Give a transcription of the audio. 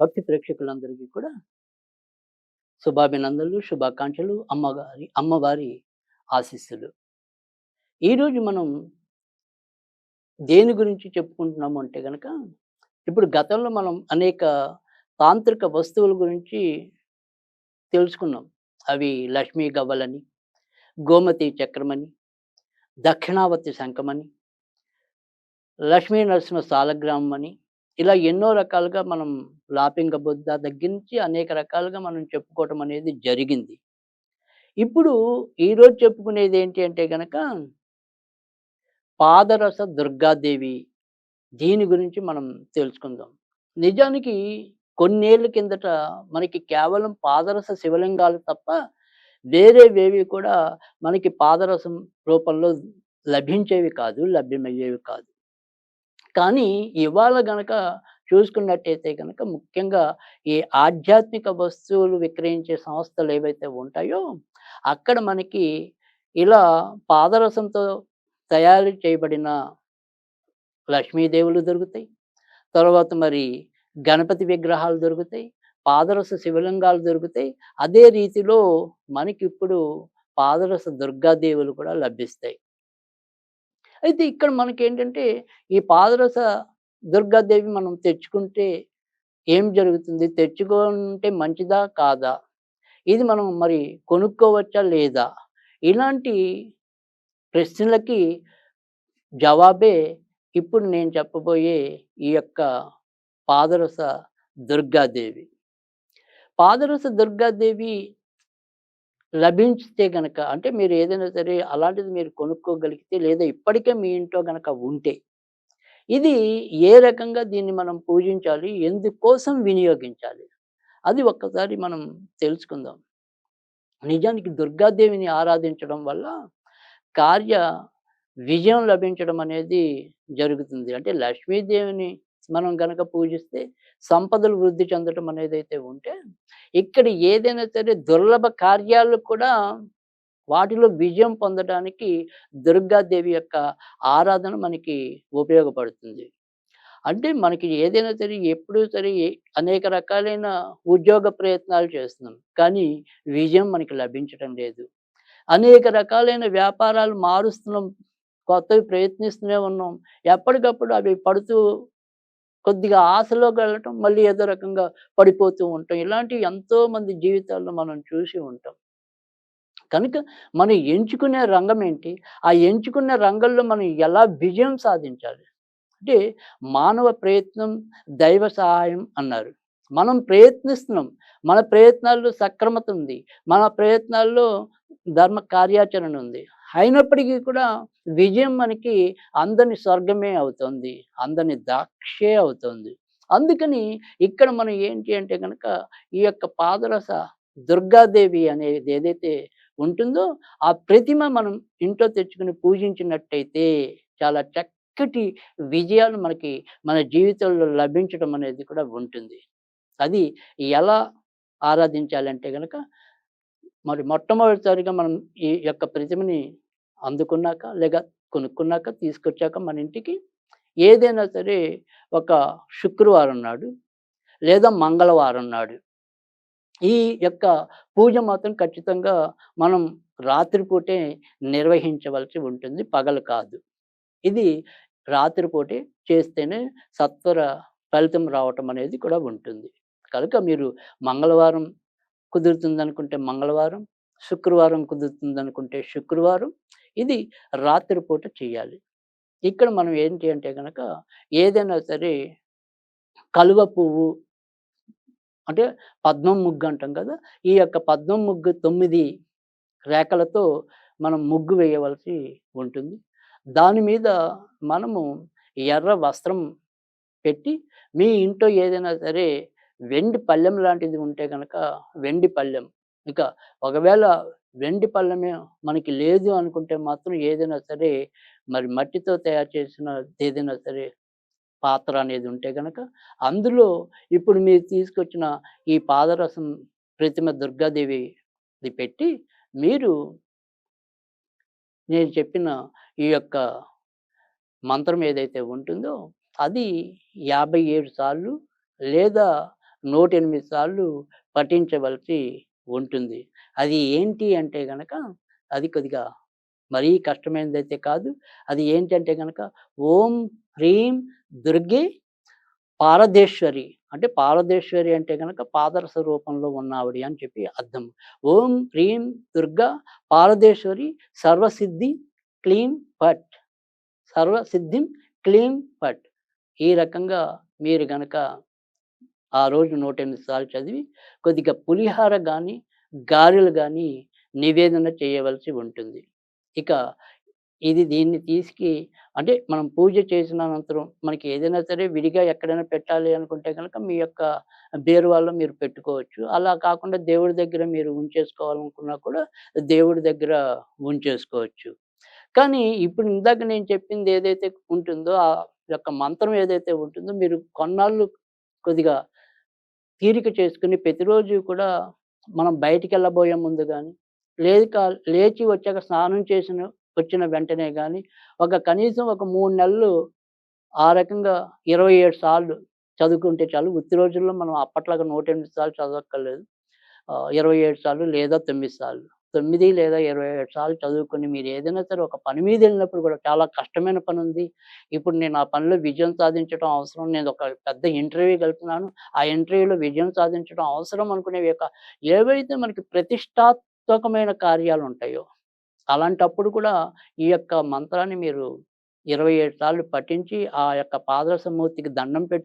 భక్తి ప్రేక్షకులందరికీ కూడా శుభాభినందనలు శుభాకాంక్షలు అమ్మగారి అమ్మవారి ఆశీస్సులు. ఈరోజు మనం దేని గురించి చెప్పుకుంటున్నాము అంటే కనుక ఇప్పుడు గతంలో మనం అనేక తాంత్రిక వస్తువుల గురించి తెలుసుకున్నాం. అవి లక్ష్మీ గవ్వలని గోమతి చక్రమని దక్షిణావతి శంఖమని లక్ష్మీ నరసింహ సాలగ్రామం అని ఇలా ఎన్నో రకాలుగా మనం లాపింగ బుద్ధ తగ్గించి అనేక రకాలుగా మనం చెప్పుకోవటం అనేది జరిగింది. ఇప్పుడు ఈరోజు చెప్పుకునేది ఏంటి అంటే గనక పాదరస దుర్గాదేవి దీని గురించి మనం తెలుసుకుందాం. నిజానికి కొన్నేళ్ళ కిందట మనకి కేవలం పాదరస శివలింగాలు తప్ప వేరేవేవి కూడా మనకి పాదరసం రూపంలో లభించేవి కాదు లభ్యమయ్యేవి కాదు. కానీ ఇవాళ గనక చూసుకున్నట్టయితే కనుక ముఖ్యంగా ఈ ఆధ్యాత్మిక వస్తువులు విక్రయించే సంస్థలు ఏవైతే ఉంటాయో అక్కడ మనకి ఇలా పాదరసంతో తయారు చేయబడిన లక్ష్మీదేవులు దొరుకుతాయి. తర్వాత మరి గణపతి విగ్రహాలు దొరుకుతాయి. పాదరస శివలింగాలు దొరుకుతాయి. అదే రీతిలో మనకి ఇప్పుడు పాదరస దుర్గాదేవులు కూడా లభిస్తాయి. అయితే ఇక్కడ మనకి ఏంటంటే ఈ పాదరస దుర్గాదేవి మనం తెచ్చుకుంటే ఏం జరుగుతుంది? తెచ్చుకుంటే మంచిదా కాదా? ఇది మనం మరి కొనుక్కోవచ్చా లేదా? ఇలాంటి ప్రశ్నలకి జవాబే ఇప్పుడు నేను చెప్పబోయే ఈ యొక్క పాదరస దుర్గాదేవి. పాదరస దుర్గాదేవి లభించితే గనక అంటే మీరు ఏదైనా సరే అలాంటిది మీరు కొనుక్కోగలిగితే లేదా ఇప్పటికే మీ ఇంట్లో గనక ఉంటే ఇది ఏ రకంగా దీన్ని మనం పూజించాలి ఎందుకోసం వినియోగించాలి అది ఒక్కసారి మనం తెలుసుకుందాం. నిజానికి దుర్గాదేవిని ఆరాధించడం వల్ల కార్య విజయం లభించడం అనేది జరుగుతుంది. అంటే లక్ష్మీదేవిని మనం గనక పూజిస్తే సంపదలు వృద్ధి చెందడం అనేది అయితే ఉంటే ఇక్కడ ఏదైనా సరే దుర్లభ కార్యాలు కూడా వాటిలో విజయం పొందడానికి దుర్గాదేవి యొక్క ఆరాధన మనకి ఉపయోగపడుతుంది. అంటే మనకి ఏదైనా సరే ఎప్పుడూ సరే అనేక రకాలైన ఉద్యోగ ప్రయత్నాలు చేస్తున్నాం కానీ విజయం మనకి లభించడం లేదు. అనేక రకాలైన వ్యాపారాలు మారుస్తున్నాం కొత్తవి ప్రయత్నిస్తూనే ఉన్నాం ఎప్పటికప్పుడు అవి పడుతూ కొద్దిగా ఆశలో వెళ్ళటం మళ్ళీ ఏదో రకంగా పడిపోతూ ఉంటాం. ఇలాంటివి ఎంతో మంది జీవితాల్లో మనం చూసి ఉంటాం. కనుక మనం ఎంచుకునే రంగం ఏంటి? ఆ ఎంచుకునే రంగంలో మనం ఎలా విజయం సాధించాలి? అంటే మానవ ప్రయత్నం దైవ సహాయం అన్నారు. మనం ప్రయత్నిస్తున్నాం. మన ప్రయత్నాల్లో సక్రమత ఉంది. మన ప్రయత్నాల్లో ధర్మ కార్యాచరణ ఉంది. అయినప్పటికీ కూడా విజయం మనకి అందని స్వర్గమే అవుతుంది అందని దాక్షే అవుతుంది. అందుకని ఇక్కడ మనం ఏంటి అంటే కనుక ఈ యొక్క పాదరస దుర్గాదేవి అనేది ఏదైతే ఉంటుందో ఆ ప్రతిమ మనం ఇంట్లో తెచ్చుకుని పూజించినట్టయితే చాలా చక్కటి విజయాలు మనకి మన జీవితంలో లభించడం అనేది కూడా ఉంటుంది. అది ఎలా ఆరాధించాలంటే కనుక మరి మొట్టమొదటిసారిగా మనం ఈ యొక్క ప్రతిమని అందుకున్నాక లేక కొనుక్కున్నాక తీసుకొచ్చాక మన ఇంటికి ఏదైనా సరే ఒక శుక్రవారం నాడు లేదా మంగళవారం నాడు ఈ యొక్క పూజ మాత్రం ఖచ్చితంగా మనం రాత్రిపూటే నిర్వహించవలసి ఉంటుంది. పగలు కాదు. ఇది రాత్రిపూటే చేస్తేనే సత్వర ఫలితం రావటం అనేది కూడా ఉంటుంది. కనుక మీరు మంగళవారం కుదురుతుంది అనుకుంటే మంగళవారం శుక్రవారం కుదురుతుంది అనుకుంటే శుక్రవారం. ఇది రాత్రిపూట చేయాలి. ఇక్కడ మనం ఏంటి అంటే కనుక ఏదైనా సరే కలువ పువ్వు అంటే పద్మం ముగ్గు అంటాం కదా ఈ యొక్క పద్మం ముగ్గు తొమ్మిది రేఖలతో మనం ముగ్గు వేయవలసి ఉంటుంది. దాని మీద మనము ఎర్ర వస్త్రం పెట్టి మీ ఇంట్లో ఏదైనా సరే వెండి పళ్ళెం లాంటిది ఉంటే కనుక వెండి పళ్ళెం. ఇక ఒకవేళ వెండి పళ్ళెమే మనకి లేదు అనుకుంటే మాత్రం ఏదైనా సరే మరి మట్టితో తయారు చేసిన ఏదైనా సరే పాత్ర అనేది ఉంటే కనుక అందులో ఇప్పుడు మీరు తీసుకొచ్చిన ఈ పాదరసం ప్రతిమ దుర్గాదేవిది పెట్టి మీరు నేను చెప్పిన ఈ యొక్క మంత్రం ఏదైతే ఉంటుందో అది యాభై ఏడు సార్లు లేదా 108 సార్లు పఠించవలసి ఉంటుంది. అది ఏంటి అంటే గనక అది కొద్దిగా మరీ కష్టమైనదైతే కాదు. అది ఏంటంటే గనక ఓం హ్రీం దుర్గే పారదేశ్వరి అంటే పారదేశ్వరి అంటే గనక పాదరస రూపంలో ఉన్నావిడ అని చెప్పి అర్థం. ఓం హ్రీం దుర్గా పారదేశ్వరి సర్వసిద్ధి క్లీం పట్ సర్వసిద్ధిం క్లీం పట్ ఈ రకంగా మీరు గనక ఆ రోజు 108 సార్లు చదివి కొద్దిగా పులిహార కానీ గారెలు కానీ నివేదన చేయవలసి ఉంటుంది. ఇక ఇది దీన్ని తీసుకి అంటే మనం పూజ చేసిన అనంతరం మనకి ఏదైనా సరే విడిగా ఎక్కడైనా పెట్టాలి అనుకుంటే కనుక మీ యొక్క బీరువాలో మీరు పెట్టుకోవచ్చు. అలా కాకుండా దేవుడి దగ్గర మీరు ఉంచేసుకోవాలనుకున్నా కూడా దేవుడి దగ్గర ఉంచేసుకోవచ్చు. కానీ ఇప్పుడు ఇందాక నేను చెప్పింది ఏదైతే ఉంటుందో ఆ యొక్క మంత్రం ఏదైతే ఉంటుందో మీరు కొన్నాళ్ళు కొద్దిగా తీరిక చేసుకుని ప్రతిరోజు కూడా మనం బయటికెళ్ళబోయే ముందు లేదు లేక లేచి వచ్చాక స్నానం చేసిన వచ్చిన వెంటనే కానీ ఒక కనీసం ఒక మూడు నెలలు ఆ రకంగా 27 సార్లు చదువుకుంటే చాలు. ఉత్తి రోజుల్లో మనం అప్పట్లాగా 108 సార్లు చదవక్కర్లేదు. ఇరవై ఏడు సార్లు లేదా తొమ్మిది సార్లు. తొమ్మిది లేదా 27 సార్లు చదువుకొని మీరు ఏదైనా సరే ఒక పని మీద వెళ్ళినప్పుడు కూడా చాలా కష్టమైన పని ఉంది ఇప్పుడు నేను ఆ పనిలో విజయం సాధించడం అవసరం. నేను ఒక పెద్ద ఇంటర్వ్యూ ఇంటర్వ్యూకెళ్తున్నాను. ఆ ఇంటర్వ్యూలో విజయం సాధించడం అవసరం అనుకునేవి యొక్క ఏవైతే మనకి ప్రతిష్టాత్మకమైన కార్యాలు ఉంటాయో అలాంటప్పుడు కూడా ఈ యొక్క మంత్రాన్ని మీరు 27 సార్లు పఠించి ఆ యొక్క పాదరసమూర్తికి దండం పెట్టి